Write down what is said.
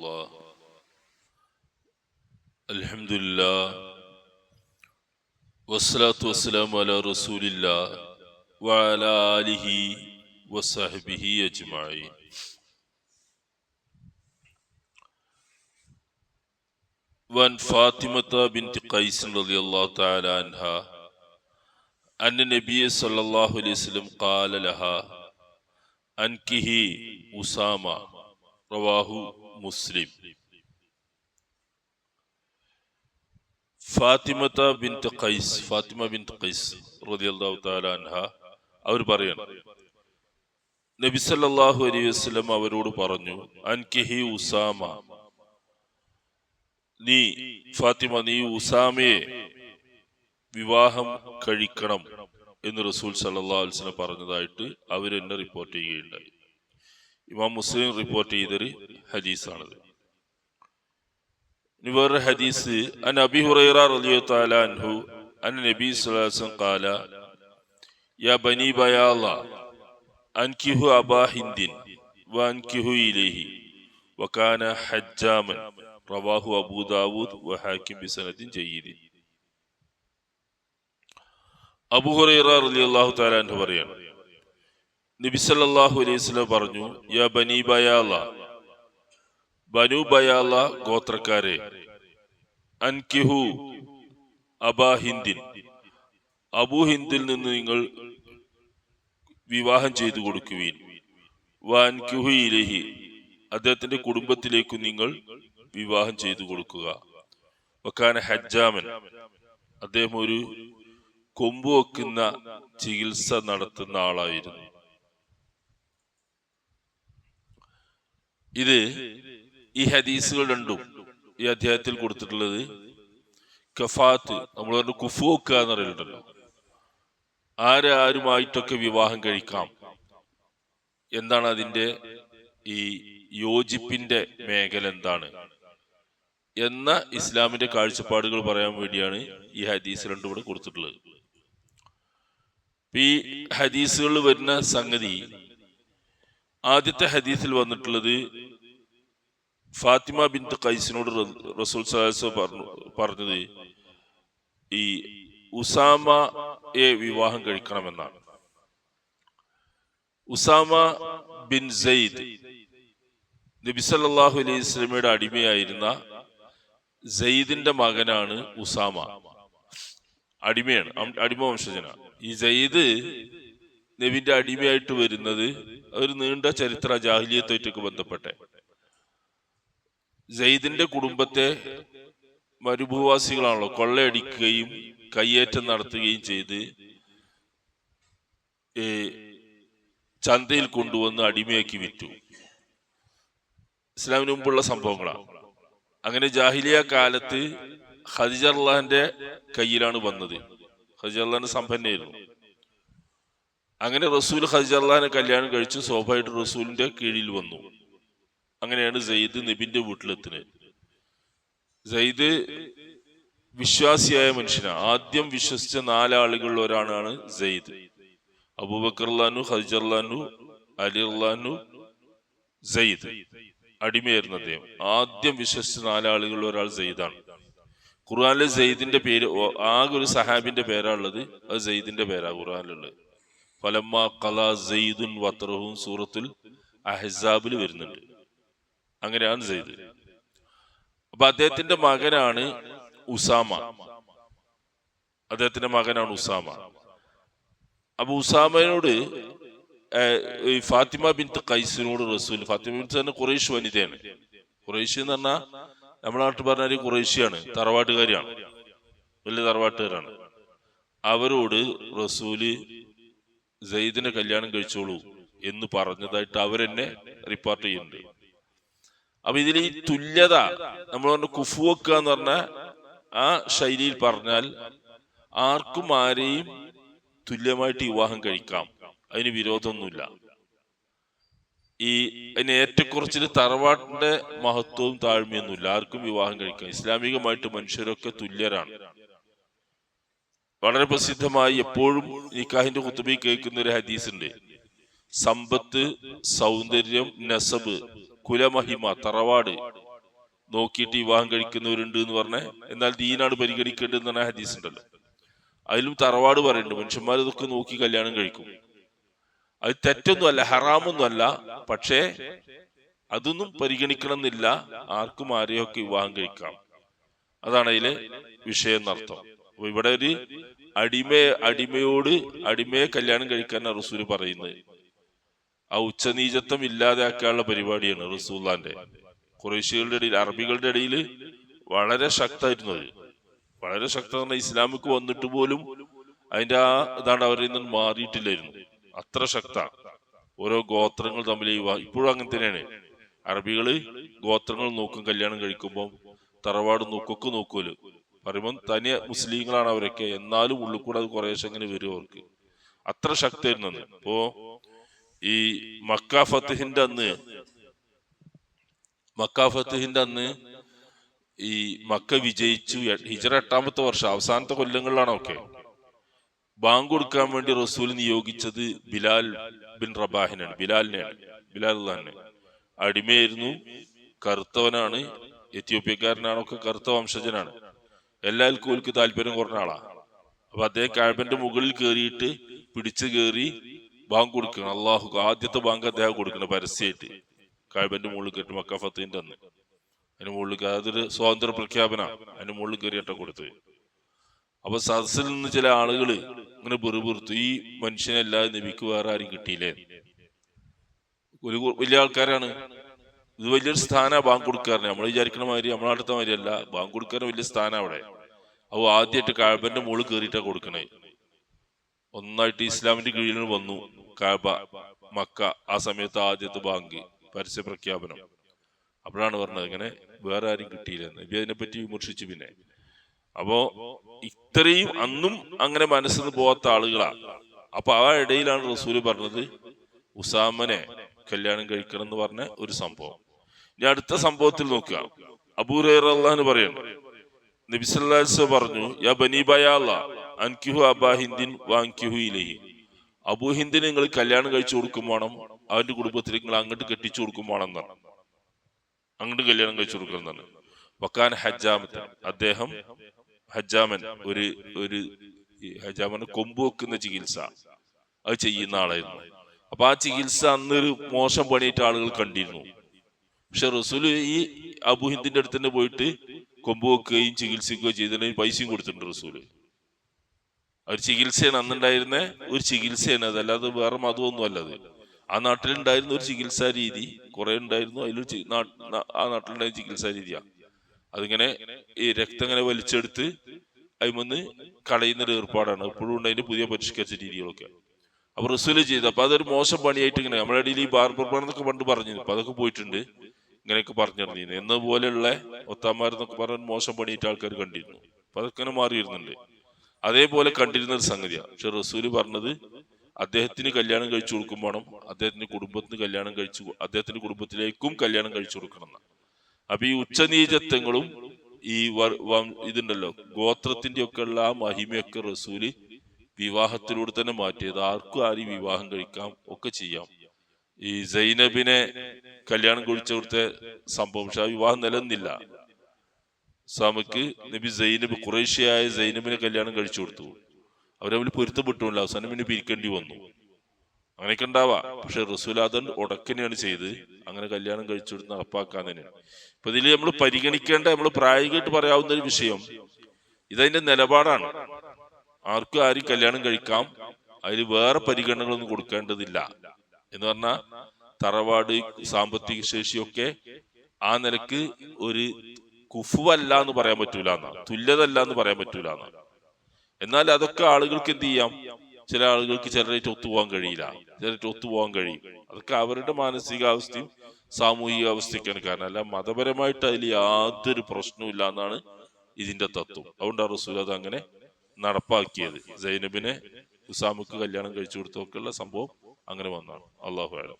الله. الحمد لله والصلاة والسلام على رسول الله وعلى آله وصحبه أجمعين وعن فاطمة بنت قيس رضي الله تعالى عنها أن النبي صلى الله عليه وسلم قال لها أنكه أسامة رواه Muslim. ഫാത്തിമത്ത bint Qais Fatima bint Qais റളിയല്ലാഹു തആല അവർ പറയണം നബി സല്ലല്ലാഹു അലൈഹി വസല്ലം അവരോട് പറഞ്ഞു അൻകിഹി ഉസാമ നീ ഫാത്തിമ നീ ഉസാമയെ വിവാഹം കഴിക്കണം എന്ന് റസൂൽ സല്ലല്ലാഹു അലൈഹി വസല്ലം പറഞ്ഞതായിട്ട് അവരെന്നെ റിപ്പോർട്ട് ചെയ്യുകയുണ്ടായി. ഇമാം മുസ്ലിം റിപ്പോർട്ട് ചെയ്തൊരു ഹദീസാണത്. ഇനി വേറൊരു ഹദീസ് അൻ അബി ഹുറൈറ റളിയല്ലാഹു തആല അൻഹു അൻ നബി വസല്ലം ഖാല യാ ബനി ബയാല അൻകിഹു അബാ ഹിന്ദിൻ വഅൻകിഹു ഇലൈഹി വകാന ഹജ്ജാമൻ റവാഹു അബൂ ദാവൂദ് വഹാക്കിം അബൂ ഹുറൈറ റളിയല്ലാഹു തആല അൻഹു പറയാണ് നബി സല്ലല്ലാഹു അലൈഹി പറഞ്ഞു യാ ബനി ബയാല. ബനു ബയാല ഗോത്രക്കാരെ അൻകിഹു അബാ ഹിന്ദിൻ. അബൂ ഹിന്ദിൽ നിന്ന് നിങ്ങൾ വിവാഹം ചെയ്തു കൊടുക്കുവീൻ. വാൻകിഹു ഇലഹി. അദ്ദേഹത്തിന്റെ കുടുംബത്തിലേക്ക് നിങ്ങൾ വിവാഹം ചെയ്തു കൊടുക്കുക. വക്കാന ഹജ്ജാമൻ. അദ്ദേഹം ഒരു കൊമ്പ് വെക്കുന്ന ചികിത്സ നടത്തുന്ന ആളായിരുന്നു. ഇത് ഈ ഹദീസുകൾ രണ്ടും ഈ അധ്യായത്തിൽ കൊടുത്തിട്ടുള്ളത് കഫാത്ത് നമ്മൾ പറഞ്ഞു കുഫു വെക്കുക എന്ന് പറയുന്നുണ്ടല്ലോ. ആരാരുമായിട്ടൊക്കെ വിവാഹം കഴിക്കാം? എന്താണ് അതിന്റെ ഈ യോജിപ്പിന്റെ മേഖല എന്താണ്? എന്ന ഇസ്ലാമിന്റെ കാഴ്ചപ്പാടുകൾ പറയാൻ വേണ്ടിയാണ് ഈ ഹദീസ് രണ്ടും ഇവിടെ കൊടുത്തിട്ടുള്ളത്. ഈ ഹദീസുകളിൽ വരുന്ന സംഗതി ആദ്യത്തെ ഹദീസിൽ വന്നിട്ടുള്ളത് ഫാത്തിമ ബിന്ത് കൈസിനോട് റസൂൽ സലാസ് പറഞ്ഞു പറഞ്ഞത് ഈ ഉസാമയെ വിവാഹം കഴിക്കണമെന്നാണ്. ഉസാമ ബിൻ സെയ്ദ് നബി സല്ലല്ലാഹു അലൈഹി സ്വലമയുടെ അടിമയായിരുന്ന സെയ്ദിന്റെ മകനാണ് ഉസാമ. അടിമയാണ് അടിമ വംശജനാണ്. ഈ സെയ്ദ് നബിന്റെ അടിമയായിട്ട് വരുന്നത് ഒരു നീണ്ട ചരിത്ര ജാഹിലിയത്തായിട്ടൊക്കെ ബന്ധപ്പെട്ടെ. സെയ്ദിന്റെ കുടുംബത്തെ മരുഭൂവാസികളാണല്ലോ കൊള്ളയടിക്കുകയും കയ്യേറ്റം നടത്തുകയും ചെയ്ത് ചന്തയിൽ കൊണ്ടുവന്ന് അടിമയാക്കി വിറ്റു. ഇസ്ലാമിന് മുമ്പുള്ള സംഭവങ്ങളാണ് അങ്ങനെ ജാഹിലിയ കാലത്ത് ഖദീജ അള്ളാഹിന്റെ കയ്യിലാണ് വന്നത്. ഖദീജ അള്ളാഹിന് സമ്പന്നയായിരുന്നു. അങ്ങനെ റസൂൽ ഖദീജ അള്ളാഹിനെ കല്യാണം കഴിച്ച് സ്വാഭാവികമായിട്ട് റസൂലിന്റെ കീഴിൽ വന്നു. അങ്ങനെയാണ് സെയ്ദ് നബിന്റെ വീട്ടിലെത്തുന്നത്. സെയ്ദ് വിശ്വാസിയായ മനുഷ്യനാണ് ആദ്യം വിശ്വസിച്ച നാലാളുകളിൽ ഒരാളാണ് സെയ്ദ്. അബൂബക്കർലാനു ഹജർലാനു അലിർലാനു സെയ്ദ്. അടിമയായിരുന്നു അദ്ദേഹം. ആദ്യം വിശ്വസിച്ച നാലാളുകളിൽ ഒരാൾ സെയ്ദാണ്. ഖുർആാനിലെ സെയ്ദിന്റെ പേര് ആകെ ഒരു സഹാബിന്റെ പേരാണുള്ളത്. അത് സെയ്ദിന്റെ പേരാ ഖുർആാനിലുള്ളത്. ഫലമ്മ കലാ സെയ്ദുൻ വത്രഹും സൂറത്തുൽ അഹസാബിൽ വരുന്നുണ്ട്. അങ്ങനെയാണ് സെയ്ദ്. അപ്പൊ അദ്ദേഹത്തിന്റെ മകനാണ് ഉസാമ. അദ്ദേഹത്തിന്റെ മകനാണ് ഉസാമ. അപ്പൊ ഉസാമയോട് ഈ ഫാത്തിമ ബിൻത്ത് കൈസിനോട് റസൂൽ ഫാത്തിമ ബിൻത്ത് തന്നെ കുറേശ് വനിതയാണ്. കുറേശ് എന്ന് പറഞ്ഞാൽ നമ്മുടെ നാട്ടിൽ പറഞ്ഞാൽ കുറേശിയാണ് തറവാട്ടുകാരിയാണ്. വലിയ തറവാട്ടുകാരാണ്. അവരോട് റസൂൽ സെയ്ദിനെ കല്യാണം കഴിച്ചോളൂ എന്ന് പറഞ്ഞതായിട്ട് അവരെന്നെ റിപ്പോർട്ട് ചെയ്യുന്നുണ്ട്. അപ്പൊ ഇതിൽ ഈ തുല്യത നമ്മൾ പറഞ്ഞ കുഫു വെക്കുക എന്ന് പറഞ്ഞ ആ ശൈലിയിൽ പറഞ്ഞാൽ ആർക്കും ആരെയും തുല്യമായിട്ട് വിവാഹം കഴിക്കാം. അതിന് വിരോധമൊന്നുമില്ല. ഈ അതിന് ഏറ്റക്കുറച്ചിൽ തറവാട്ടിന്റെ മഹത്വവും താഴ്മയൊന്നുമില്ല. ആർക്കും വിവാഹം കഴിക്കാം. ഇസ്ലാമികമായിട്ട് മനുഷ്യരൊക്കെ തുല്യരാണ്. വളരെ പ്രസിദ്ധമായി എപ്പോഴും നിക്കാഹിന്റെ കുത്തുബി കേൾക്കുന്ന ഒരു ഹദീസ് ഉണ്ട് സമ്പത്ത് സൗന്ദര്യം നസബ്. കുലമഹിമ തറവാട് നോക്കിയിട്ട് വിവാഹം കഴിക്കുന്നവരുണ്ട് എന്ന് പറഞ്ഞ എന്നാൽ ദീനാണ് പരിഗണിക്കേണ്ടത് എന്ന് പറഞ്ഞ ഹദീസ് ഉണ്ടല്ലോ. അതിലും തറവാട് പറയുന്നുണ്ട് മനുഷ്യന്മാർ ഇതൊക്കെ നോക്കി കല്യാണം കഴിക്കും. അത് തെറ്റൊന്നുമല്ല ഹറാമൊന്നുമല്ല പക്ഷേ അതൊന്നും പരിഗണിക്കണം എന്നില്ല ആർക്കും ആരെയൊക്കെ വിവാഹം കഴിക്കാം. അതാണ് അതിലെ വിഷയം എന്നർത്ഥം അപ്പൊ ഇവിടെ ഒരു അടിമയെ അടിമയോട് അടിമയെ കല്യാണം കഴിക്കാൻ റസൂൽ പറയുന്നത്. ആ ഉച്ചനീചത്വം ഇല്ലാതാക്കാനുള്ള പരിപാടിയാണ് റസൂല്ലാന്റെ കുറേശികളുടെ ഇടയിൽ അറബികളുടെ ഇടയിൽ വളരെ ശക്തമായിരുന്നു അത്. വളരെ ശക്തമാണ് ഇസ്ലാമിക്ക് വന്നിട്ട് പോലും അതിന്റെ ആ ഇതാണ് അവരിൽ നിന്ന് മാറിയിട്ടില്ലായിരുന്നു. അത്ര ശക്ത. ഓരോ ഗോത്രങ്ങൾ തമ്മിൽ ഇപ്പോഴും അങ്ങനെ തന്നെയാണ്. അറബികൾ ഗോത്രങ്ങൾ നോക്കും കല്യാണം കഴിക്കുമ്പോൾ തറവാട് നോക്കൊക്കെ നോക്കൂൽ പറയുമ്പോൾ തനി മുസ്ലിങ്ങളാണ് അവരൊക്കെ. എന്നാലും ഉള്ളിൽ കൂടെ അത് കുറേശ്ശെ അങ്ങനെ വരും അവർക്ക്. അത്ര ശക്തിയായിരുന്നു അന്ന് ഇപ്പോ ഈ മക്ക ഫത്തഹിന്റെ അന്ന് മക്ക ഫത്തഹിന്റെ അന്ന് ഈ മക്ക വിജയിച്ചു. ഹിജറ എട്ടാമത്തെ വർഷം അവസാനത്തെ കൊല്ലങ്ങളിലാണൊക്കെ ബാങ്ക് കൊടുക്കാൻ വേണ്ടി റസൂൽ നിയോഗിച്ചത് ബിലാൽ ബിൻ റബാഹിനാണ് ബിലാലിനെയാണ് ബിലാൽ തന്നെ അടിമയായിരുന്നു കറുത്തവനാണ് എത്യോപ്യക്കാരനാണ് ഒക്കെ കറുത്ത വംശജനാണ്. എല്ലാവർക്കും ഓൽക്ക് താല്പര്യം കുറഞ്ഞ ആളാ. അപ്പൊ അദ്ദേഹം കാഴ്പന്റെ മുകളിൽ കയറിയിട്ട് പിടിച്ചു കയറി ബാങ്ക് കൊടുക്കണം. അള്ളാഹു ആദ്യത്തെ ബാങ്ക് അദ്ദേഹം കൊടുക്കണം പരസ്യമായിട്ട് കാഴ്ബന്റെ മുകളിൽ കയറ്റി മക്കാഫത്തിന്റെ അന്ന്. അതിന് മുകളിൽ അതൊരു സ്വാതന്ത്ര്യ പ്രഖ്യാപന. അതിന് മുകളിൽ കയറിയിട്ടാ കൊടുത്തത് അപ്പൊ സദസ്സിൽ നിന്ന് ചില ആളുകൾ ഇങ്ങനെ ബെറുബെറുത്തു ഈ മനുഷ്യനല്ലാതെ നബിക്ക് വേറെ ആരും കിട്ടിയില്ലേ? ഒരു വലിയ ആൾക്കാരാണ്. ഇത് വലിയൊരു സ്ഥാന ബാങ്ക് കൊടുക്കാറിന് നമ്മൾ വിചാരിക്കണ മാതിരി നമ്മളെ അടുത്ത മാതിരി അല്ല. ബാങ്ക് കൊടുക്കാറ് വലിയ സ്ഥാനം അവിടെ. അപ്പൊ ആദ്യമായിട്ട് കാഴ്ബന്റെ മുകളിൽ കയറിയിട്ടാണ് കൊടുക്കണേ. ഒന്നായിട്ട് ഇസ്ലാമിന്റെ കീഴിൽ വന്നു. കാബ മക്ക ആ സമയത്ത് ആദ്യത്തെ ബാങ്ക് പരസ്യ പ്രഖ്യാപനം. അപ്പോഴാണ് പറഞ്ഞത് ഇങ്ങനെ വേറെ ആരും കിട്ടിയില്ല നബി അതിനെപ്പറ്റി വിമർശിച്ചു പിന്നെ. അപ്പോ ഇത്രയും അന്നും അങ്ങനെ മനസ്സിന്ന് പോവാത്ത ആളുകളാ. അപ്പൊ ആ ഇടയിലാണ് റസൂൽ പറഞ്ഞത് ഉസാമനെ കല്യാണം കഴിക്കണം എന്ന് പറഞ്ഞ ഒരു സംഭവം. ഇനി അടുത്ത സംഭവത്തിൽ നോക്കുക. അബൂറേർ പറയുന്നു നബിസ് പറഞ്ഞു യാ ബനി ബയാല അൻകിഹു അബാഹിന്ദിൻ വാങ്കിഹു ഇലഹി. അബൂഹിന്ദിനെ നിങ്ങൾ കല്യാണം കഴിച്ചു കൊടുക്കും വേണം. അവന്റെ കുടുംബത്തിൽ നിങ്ങൾ അങ്ങോട്ട് കെട്ടിച്ചു കൊടുക്കും വേണം എന്നാണ്. അങ്ങോട്ട് കല്യാണം കഴിച്ചു കൊടുക്കണം വക്കാൻ ഹജ്ജാമത്ത്. അദ്ദേഹം ഹജ്ജാമൻ ഒരു ഒരു ഹജാമന് കൊമ്പ് വെക്കുന്ന ചികിത്സ അത് ചെയ്യുന്ന ആളായിരുന്നു. അപ്പൊ ആ ചികിത്സ അന്നൊരു മോശം പണിയിട്ട് ആളുകൾ കണ്ടിരുന്നു. പക്ഷെ റസൂൽ ഈ അബുഹിന്ദിന്റെ അടുത്ത് തന്നെ പോയിട്ട് കൊമ്പ് വെക്കുകയും ചികിത്സിക്കുകയും ചെയ്തിട്ടുണ്ടെങ്കിൽ പൈസയും കൊടുത്തിട്ടുണ്ട് റസൂൽ. ഒരു ചികിത്സയാണ് അന്നുണ്ടായിരുന്ന ഒരു ചികിത്സയാണ് അത്. അല്ലാതെ വേറെ മതമൊന്നും അല്ലത് ആ നാട്ടിലുണ്ടായിരുന്ന ഒരു ചികിത്സാ രീതി കുറെ ഉണ്ടായിരുന്നു. അതിലൊരു ആ നാട്ടിലുണ്ടായ ചികിത്സാ രീതിയാണ് അതിങ്ങനെ ഈ രക്തം ഇങ്ങനെ വലിച്ചെടുത്ത് അതിമൊന്ന് കളയുന്ന ഒരു ഏർപ്പാടാണ്. എപ്പോഴും ഉണ്ട് അതിന്റെ പുതിയ പരിഷ്കരിച്ച രീതികളൊക്കെ. അപ്പൊ റിസൂൽ ചെയ്ത്. അപ്പൊ അതൊരു മോശം പണിയായിട്ട് ഇങ്ങനെ നമ്മുടെ ഇടയിൽ ഈ പണം എന്നൊക്കെ പണ്ട് പറഞ്ഞു അപ്പൊ അതൊക്കെ പോയിട്ടുണ്ട്. ഇങ്ങനെയൊക്കെ പറഞ്ഞിരുന്നു എന്ന പോലെയുള്ള ഒത്താമാരെന്നൊക്കെ പറഞ്ഞ മോശം പണിയിട്ട് ആൾക്കാർ കണ്ടിരുന്നു. അപ്പൊ അതൊക്കെ ഇങ്ങനെ മാറി വരുന്നുണ്ട് അതേപോലെ കണ്ടിരുന്ന ഒരു സംഗതിയാണ് പക്ഷെ റസൂൽ പറഞ്ഞത് അദ്ദേഹത്തിന് കല്യാണം കഴിച്ചു കൊടുക്കും അദ്ദേഹത്തിന്റെ കുടുംബത്തിന് കല്യാണം കഴിച്ചു അദ്ദേഹത്തിന്റെ കുടുംബത്തിലേക്കും കല്യാണം കഴിച്ചു കൊടുക്കണം എന്നാണ് അപ്പൊ ഈ ഉച്ചനീചത്വങ്ങളും ഈ ഇതുണ്ടല്ലോ ഗോത്രത്തിന്റെ ഒക്കെ ഉള്ള ആ മഹിമയൊക്കെ റസൂൽ വിവാഹത്തിലൂടെ തന്നെ മാറ്റിയത്. ആർക്കും ആരും വിവാഹം കഴിക്കാം ഒക്കെ ചെയ്യാം. ഈ സൈനബിനെ കല്യാണം കഴിച്ചു കൊടുത്ത സംഭവം. പക്ഷെ ആ വിവാഹം നിലനിന്നില്ല. സാമക്ക് നബി സൈനബ് കുറേശ്യയായ സൈനബിനെ കല്യാണം കഴിച്ചു കൊടുത്തു. അവരവര് പൊരുത്തപ്പെട്ടില്ല അവസാനം പിന്നെ പിരിക്കേണ്ടി വന്നു. അങ്ങനെയൊക്കെ ഉണ്ടാവാ. പക്ഷെ റസൂലാദൻ ഉടക്കനെയാണ് ചെയ്ത് അങ്ങനെ കല്യാണം കഴിച്ചു കൊടുത്ത് നടപ്പാക്കാൻ തന്നെയാണ് ഇപ്പൊ ഇതിൽ നമ്മൾ പരിഗണിക്കേണ്ട നമ്മൾ പ്രായോഗികമായിട്ട് പറയാവുന്ന ഒരു വിഷയം ഇതതിന്റെ നിലപാടാണ്. ആർക്കും ആരും കല്യാണം കഴിക്കാം. അതിൽ വേറെ പരിഗണനകളൊന്നും കൊടുക്കേണ്ടതില്ല. എന്ന് പറഞ്ഞാൽ തറവാട് സാമ്പത്തിക ശേഷിയൊക്കെ ആ നിലയ്ക്ക് ഒരു കുഫുവല്ല എന്ന് പറയാൻ പറ്റൂല എന്നാണ് തുല്യതല്ല എന്ന് പറയാൻ പറ്റൂല എന്നാണ് എന്നാൽ അതൊക്കെ ആളുകൾക്ക് എന്ത് ചെയ്യാം? ചില ആളുകൾക്ക് ചിലരായിട്ട് ഒത്തുപോകാൻ കഴിയില്ല. ചിലരായിട്ട് ഒത്തുപോകാൻ കഴിയും. അതൊക്കെ അവരുടെ മാനസികാവസ്ഥയും സാമൂഹിക അവസ്ഥയ്ക്കാണ് കാരണം അല്ല മതപരമായിട്ട് അതിൽ യാതൊരു പ്രശ്നവും എന്നാണ് ഇതിന്റെ തത്വം. അതുകൊണ്ടാണ് റസൂൽ അത് അങ്ങനെ നടപ്പാക്കിയത്. സൈനബിനെ ഉസാമുക്ക് കല്യാണം കഴിച്ചു കൊടുത്തൊക്കെയുള്ള സംഭവം അങ്ങനെ വന്നാണ് അള്ളാഹു ആലം